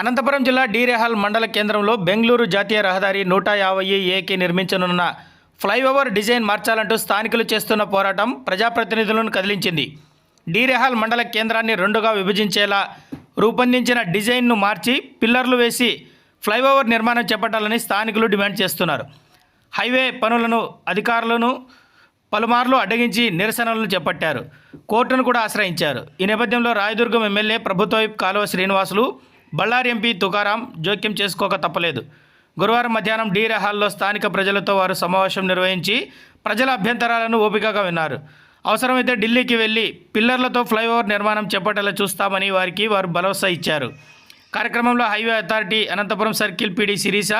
అనంతపురం జిల్లా డీరేహాల్ మండల కేంద్రంలో బెంగళూరు జాతీయ రహదారి నూట యాభై ఏకి నిర్మించనున్న ఫ్లైఓవర్ డిజైన్ మార్చాలంటూ స్థానికులు చేస్తున్న పోరాటం ప్రజాప్రతినిధులను కదిలించింది. డీరేహాల్ మండల కేంద్రాన్ని రెండుగా విభజించేలా రూపొందించిన డిజైన్ను మార్చి పిల్లర్లు వేసి ఫ్లైఓవర్ నిర్మాణం చేపట్టాలని స్థానికులు డిమాండ్ చేస్తున్నారు. హైవే పనులను అధికారులను పలుమార్లు అడ్డగించి నిరసనలను చేపట్టారు. కోర్టును కూడా ఆశ్రయించారు. ఈ నేపథ్యంలో రాయదుర్గం ఎమ్మెల్యే ప్రభుత్వ కాలువ శ్రీనివాసులు బళ్ళారి ఎంపీ తుకారాం జోక్యం చేసుకోక తప్పలేదు గురువారం మధ్యాహ్నం డీ హాల్లో స్థానిక ప్రజలతో వారు సమావేశం నిర్వహించి ప్రజల అభ్యంతరాలను ఓపికగా విన్నారు అవసరమైతే ఢిల్లీకి వెళ్లి పిల్లర్లతో ఫ్లైఓవర్ నిర్మాణం చేపట్టేలా చూస్తామని వారికి వారు భరోసా ఇచ్చారు కార్యక్రమంలో highway authority Anantapuram circle PD Sirisha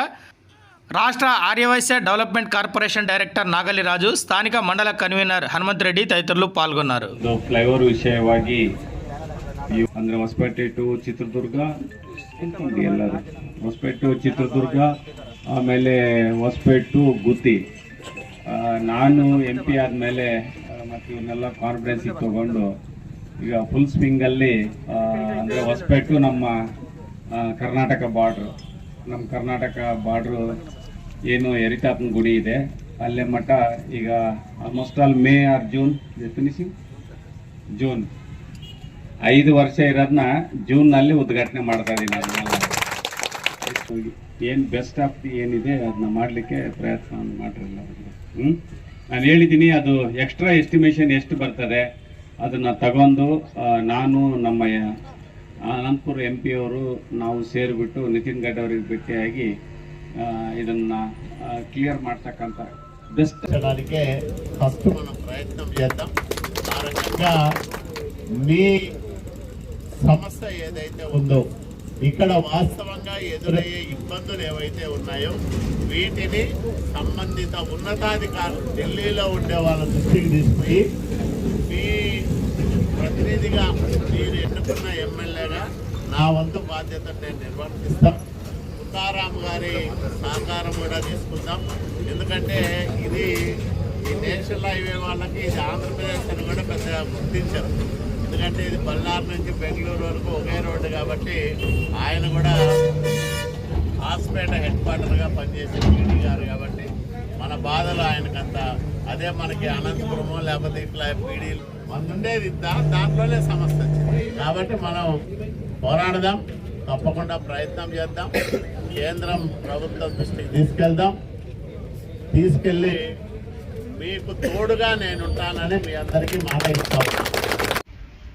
రాష్ట్ర ఆర్యవైశ్య డెవలప్మెంట్ కార్పొరేషన్ డైరెక్టర్ నాగలి రాజు స్థానిక మండల కన్వీనర్ హనుమంత్ రెడ్డి తదితరులు పాల్గొన్నారు ಇದು ಫ್ಲೈಓವರ್ ವಿಷಯವಾಗಿ ಈ ಅಂದ್ರೆ ಹೊಸಪೇಟೆ ಟು ಚಿತ್ರದುರ್ಗ ಎಲ್ಲರೂ ಹೊಸಪೇಟೆ ಟು ಚಿತ್ರದುರ್ಗ, ಆಮೇಲೆ ಹೊಸಪೇಟೆ ಟು ಗುತ್ತಿ. ನಾನು ಎಂ ಪಿ ಆದಮೇಲೆ ಮತ್ತು ಇವನ್ನೆಲ್ಲ ಕಾನ್ಫಿಡೆನ್ಸಿಗೆ ತಗೊಂಡು ಈಗ ಫುಲ್ ಸ್ವಿಂಗಲ್ಲಿ ಅಂದರೆ ಹೊಸಪೇಟು ನಮ್ಮ ಕರ್ನಾಟಕ ಬಾರ್ಡ್ರು ನಮ್ಮ ಕರ್ನಾಟಕ ಬಾರ್ಡ್ರು ಏನು ಎರಿತಾಪನ ಗುಡಿ ಇದೆ. ಅಲ್ಲೇ ಮಠ ಈಗ almost all May or June finishing June ಐದು ವರ್ಷ ಇರೋದನ್ನ ಜೂನ್ನಲ್ಲಿ ಉದ್ಘಾಟನೆ ಮಾಡ್ತಾ ಇದ್ದೀನಿ ಅದನ್ನೆಲ್ಲ ಏನು ಬೆಸ್ಟ್ ಆಫ್ ದಿ ಏನಿದೆ ಅದನ್ನ ಮಾಡಲಿಕ್ಕೆ ಪ್ರಯತ್ನ ಮಾಡಿರಲ್ಲ ಹ್ಞೂ ನಾನು ಹೇಳಿದ್ದೀನಿ ಅದು ಎಕ್ಸ್ಟ್ರಾ ಎಸ್ಟಿಮೇಷನ್ ಎಷ್ಟು ಬರ್ತದೆ ಅದನ್ನು ತಗೊಂಡು ಆ, ನಾನು ನಮ್ಮ ಯ- ಅನಂತಪುರ ಎಂ ಪಿ ಅವರು ನಾವು ಸೇರಿಬಿಟ್ಟು ನಿತಿನ್ ಗಡ್ಡ ಅವರಿಗೆ ಭೇಟಿಯಾಗಿ ಆ, ಇದನ್ನ ಕ್ಲಿಯರ್ ಮಾಡ್ತಕ್ಕಂಥ ಬೆಸ್ಟ್ చేయడానికి ఫస్ట్ మనం ప్రయత్నం చేద్దాం ఆ రకంగా మీ సమస్య ఏదైతే ఉందో ఇక్కడ వాస్తవంగా ఎదురయ్యే ఇబ్బందులు ఏవైతే ఉన్నాయో వీటిని సంబంధిత ఉన్నతాధికారులు ఢిల్లీలో ఉండే వాళ్ళ దృష్టికి తీసుకుని మీ ప్రతినిధిగా మీరు ఎన్నుకున్న ఎమ్మెల్యేగా నా వంతు బాధ్యతను నేను నిర్వర్తిస్తాను తుకారాం గారి సహకారం కూడా తీసుకుందాం. ఎందుకంటే ఇది ఈ నేషనల్ హైవే వాళ్ళకి ఇది ఆంధ్రప్రదేశ్ అని కూడా పెద్దగా గుర్తించారు ఎందుకంటే ఇది బళ్ళారు నుంచి బెంగళూరు వరకు ఒకే రోడ్డు కాబట్టి ఆయన కూడా హాస్పేట హెడ్ క్వార్టర్గా పనిచేసే పీడీ గారు కాబట్టి మన బాధలు ఆయనకంత. అదే మనకి అనంతపురము లేకపోతే ఇట్లా పీడీలు మన ఉండేది దాంట్లోనే సమస్య వచ్చింది. కాబట్టి మనం పోరాడదాం తప్పకుండా ప్రయత్నం చేద్దాం కేంద్రం ప్రభుత్వం దృష్టికి తీసుకెళ్దాం. తీసుకెళ్ళి మీకు తోడుగా నేనుంటానని మీ అందరికీ మాట ఇస్తాను